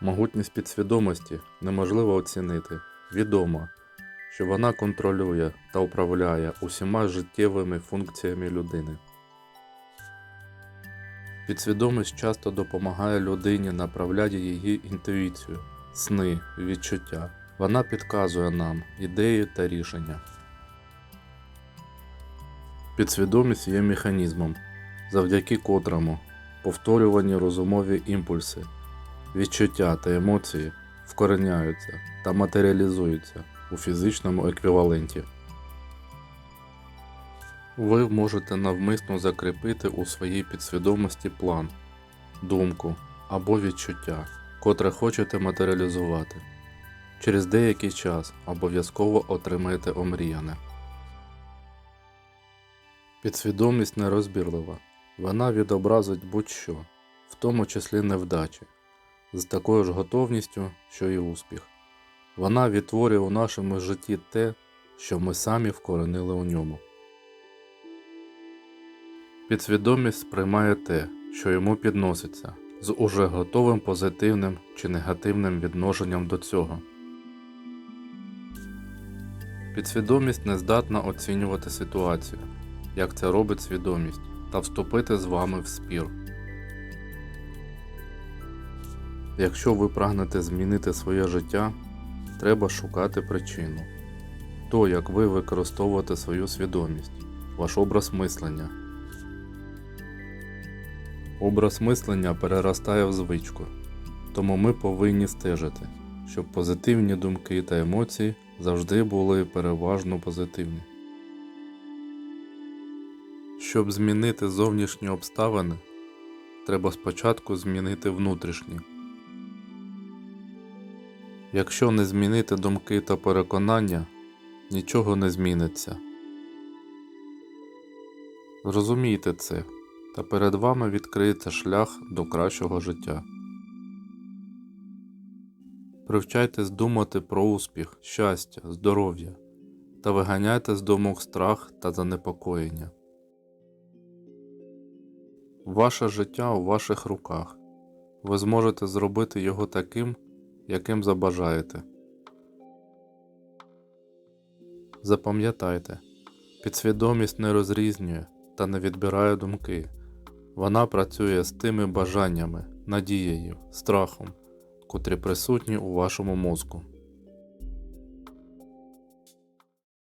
Могутність підсвідомості неможливо оцінити. Відомо, що вона контролює та управляє усіма життєвими функціями людини. Підсвідомість часто допомагає людині направляти її інтуїцію, сни, відчуття. Вона підказує нам ідеї та рішення. Підсвідомість є механізмом, завдяки котрому повторювані розумові імпульси, відчуття та емоції вкореняються та матеріалізуються у фізичному еквіваленті. Ви можете навмисно закріпити у своїй підсвідомості план, думку або відчуття, котре хочете матеріалізувати. Через деякий час обов'язково отримаєте омріяне. Підсвідомість нерозбірлива. Вона відобразить будь-що, в тому числі невдачі, з такою ж готовністю, що і успіх. Вона відтворює у нашому житті те, що ми самі вкоренили у ньому. Підсвідомість сприймає те, що йому підноситься, з уже готовим позитивним чи негативним відношенням до цього. Підсвідомість не здатна оцінювати ситуацію, як це робить свідомість, та вступити з вами в спір. Якщо ви прагнете змінити своє життя, треба шукати причину. То, як ви використовуєте свою свідомість, ваш образ мислення. Образ мислення переростає в звичку, тому ми повинні стежити, щоб позитивні думки та емоції завжди були переважно позитивні. Щоб змінити зовнішні обставини, треба спочатку змінити внутрішні. Якщо не змінити думки та переконання, нічого не зміниться. Зрозумійте це, та перед вами відкриється шлях до кращого життя. Привчайтесь думати про успіх, щастя, здоров'я та виганяйте з думок страх та занепокоєння. Ваше життя у ваших руках. Ви зможете зробити його таким, яким забажаєте. Запам'ятайте, підсвідомість не розрізнює та не відбирає думки. Вона працює з тими бажаннями, надією, страхом, котрі присутні у вашому мозку.